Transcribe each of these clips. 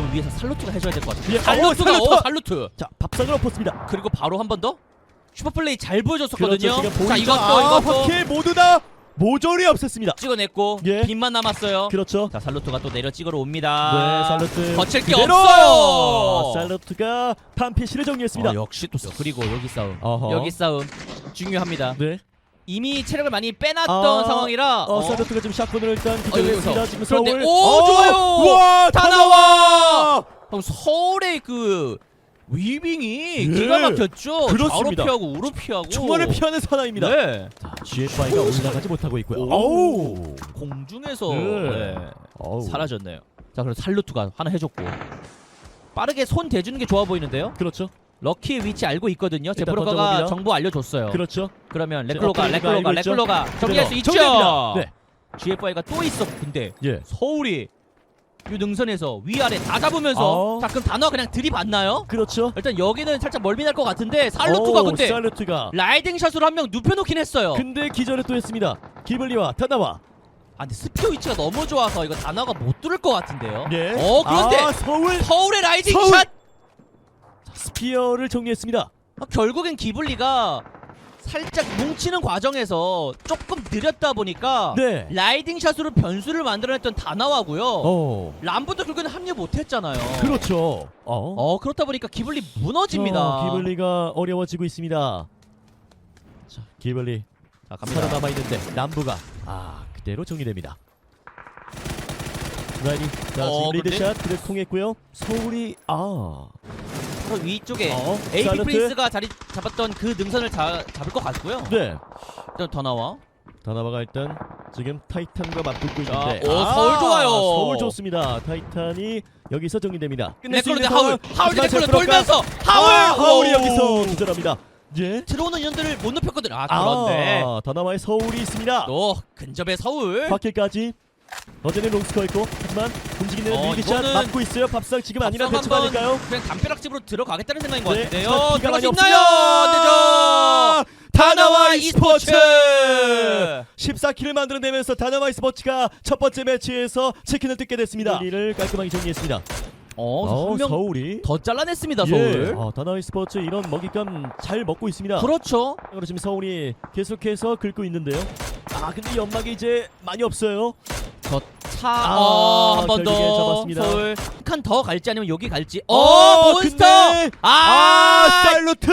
그럼 위에서 살루트가 해줘야 될 것 같아. 예, 살루트가 어, 오 살루트! 살루트. 자 밥상을 엎었습니다. 그리고 바로 한 번 더 슈퍼플레이 잘 보여줬었거든요. 그렇죠, 지금 자 보이죠? 이것도 아, 이것도 확킬 모두 다 모조리 없앴습니다. 찍어냈고 예. 빈만 남았어요. 그렇죠. 자 살루트가 또 내려 찍으러 옵니다. 네, 살루트 거칠 게 그대로! 없어요. 살루트가 판피시를 정리했습니다. 어, 역시 또 그리고 여기 싸움. 어허. 여기 싸움 중요합니다. 네. 이미 체력을 많이 빼놨던 아, 상황이라 어, 살루트가 지금 샷건을 일단 여기서. 기절했습니다. 지금 서울. 그런데- 오, 어, 좋아요! 우와, 다다 나와! 그럼 서울의 그 위빙이 예. 기가 막혔죠. 그렇습니다. 좌로 피하고 우로 피하고. 중원을 피하는 사나입니다. 네. 자, GFI가 올라가지 못하고 있고요. 오. 어우. 공중에서 네. 네. 어우. 사라졌네요. 자 그럼 살루트가 하나 해줬고 빠르게 손 대주는 게 좋아 보이는데요. 그렇죠. 럭키의 위치 알고 있거든요. 제프로가가 던져봅니다. 정보 알려줬어요. 그렇죠. 그러면 자, 레클로가 레클로가 알고 있죠? 레클로가 정리할 수 있죠. 정리합니다. 네. GFI가 또 있어. 근데 예. 서울이 이 능선에서 위아래 다 잡으면서 어. 자 그럼 단어 그냥 들이받나요? 그렇죠. 일단 여기는 살짝 멀미날 것 같은데 살루트가 오, 근데 살루트가 라이딩 샷으로 한 명 눕혀놓긴 했어요. 근데 기절을 또 했습니다. 기블리와 타나와. 아 근데 스피어 위치가 너무 좋아서 이거 단어가 못 뚫을 것 같은데요. 예. 어 그런데 아, 서울 서울의 라이딩 서울! 샷 스피어를 정리했습니다. 아, 결국엔 기블리가 살짝 뭉치는 과정에서 조금 느렸다 보니까 네. 라이딩 샷으로 변수를 만들어냈던 다나와고요. 어. 람부도 결국엔 합류 못했잖아요. 그렇죠. 어. 어 그렇다 보니까 기블리 무너집니다. 어, 기블리가 어려워지고 있습니다. 자, 기블리 자 갑니다. 살아남아 있는데 남부가 아 그대로 정리됩니다. 라이디 자 어, 지금? 리드샷 그대로 통했고요. 서울이 아 바로 위쪽에 어, AP 살루트. 프린스가 자리 잡았던 그 능선을 자, 잡을 것 같고요. 네. 일단 더 나와. 다나바가 일단 지금 타이탄과 맞붙고 자, 있는데 오, 서울 좋아요. 서울 좋습니다. 타이탄이 여기서 정리됩니다. 끝낼 수 레클로데 있는 하울, 상황. 하울 하지만 제프로가- 돌면서 하울, 아, 하울이 오! 여기서 기절합니다. 예. 들어오는 인원들을 못 높였거든. 아 그런데 아, 다나와의 서울이 있습니다. 또 근접의 서울. 바퀴까지 어제는 롱스커 있고 하지만 움직이는 어, 리기샷 이거는 맞고 있어요. 밥상 지금 아니라 대처가 한번 아닐까요? 그냥 담벼락집으로 들어가겠다는 생각인 것 네, 같은데요. 하지만 비가 들어갈 수 많이 있나요? 안 되죠. 다나와 e스포츠 e스포츠. 14킬을 만들어내면서 다나와 e스포츠가 첫 번째 매치에서 치킨을 뜯게 됐습니다. 리를 깔끔하게 정리했습니다. 어, 한명 더 서울이 잘라냈습니다, 예, 서울. 어, 다나와 e스포츠 이런 먹잇감 잘 먹고 있습니다. 그렇죠. 지금 서울이 계속해서 긁고 있는데요. 아 근데 연막이 이제 많이 없어요. 차, 아, 어, 한 번 결국에 더. 잡았습니다. 서울. 한 칸 더 갈지 아니면 여기 갈지. 어, 어, 몬스터. 근데- 아, 아 살루트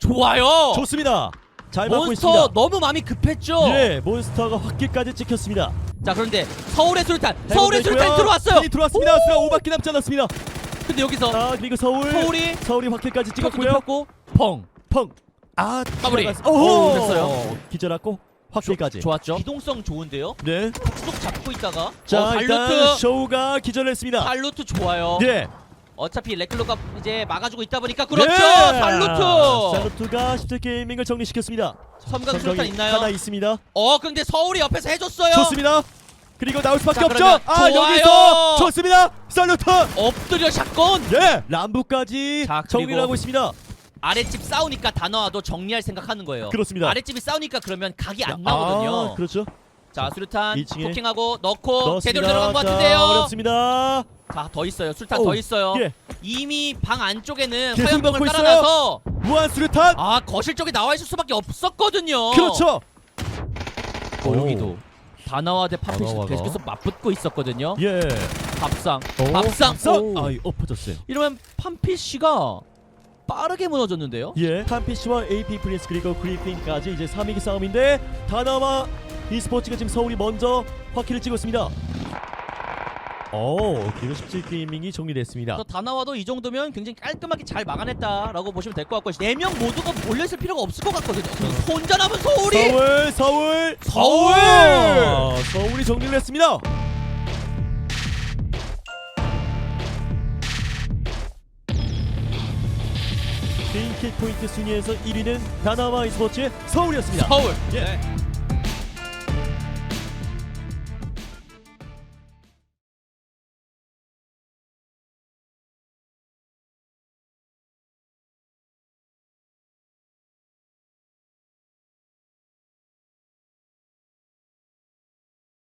좋아요. 좋습니다. 잘 몬스터 있습니다. 너무 마음이 급했죠. 예, 몬스터가 확길까지 찍혔습니다. 자, 그런데 서울의 수류탄, 서울의 있고요. 들어왔어요. 이 들어왔습니다. 수라 5바퀴 남지 않았습니다. 근데 여기서 아 그리고 서울 서울이 서울이 찍었고 찍었고요. 고 펑. 펑. 아 마무리. 지나갔- 오, 오호. 됐어요. 기절하고 확길까지. 좋았죠. 기동성 좋은데요. 네. 쏙 잡고 있다가 자 어, 일단 발루트 쇼가 기절했습니다. 발루트 좋아요. 예. 어차피 레클로가 이제 막아주고 있다 보니까 그렇죠. 네. 살루트. 살루트가 10대 게이밍을 정리시켰습니다. 섬광 수류탄 있나요? 하나 있습니다. 어, 근데 서울이 옆에서 해줬어요. 좋습니다. 그리고 나올 수밖에 자, 없죠. 그러면 아 좋아요. 여기서 좋습니다. 살루트. 엎드려 샷건. 예. 람부까지 자, 그리고- 정리를 하고 있습니다. 아랫집 싸우니까 다 나와도 정리할 생각하는 거예요. 그렇습니다. 아랫집이 싸우니까 그러면 각이 안 나거든요. 아, 그렇죠. 자, 수류탄 포킹하고 넣고 넣었습니다. 제대로 들어간 것 자, 같은데요. 어렵습니다. 자, 더 있어요. 수류탄 오, 더 있어요. 예. 이미 방 안쪽에는 계속 화염병을 넣고 있어요. 깔아놔서 무한 수류탄. 아 거실 쪽에 나와 있을 수밖에 없었거든요. 그렇죠. 어, 여기도 다나와 대 다나와가. 계속해서 맞붙고 있었거든요. 예. 밥상, 오, 밥상. 오. 아, 이 엎어졌어요. 이러면 판피시가 빠르게 무너졌는데요. 예. 판피시와 AP 프린스 그리고 그리핀까지 이제 3위기 싸움인데 다나와 e스포츠가 지금 서울이 먼저 확킬을 찍었습니다. 오, 그리고 17 게이밍이 정리됐습니다. 그래서 다나와도 이 정도면 굉장히 깔끔하게 잘 막아냈다라고 보시면 될 것 같고 네명 모두가 몰려있을 필요가 없을 것 같거든요. 혼자 남은 서울이 서울, 서울, 서울! 아, 서울이 정리를 했습니다. 킬 포인트 순위에서 1위는 다나와 e스포츠의 서울이었습니다. 서울. 예. 네.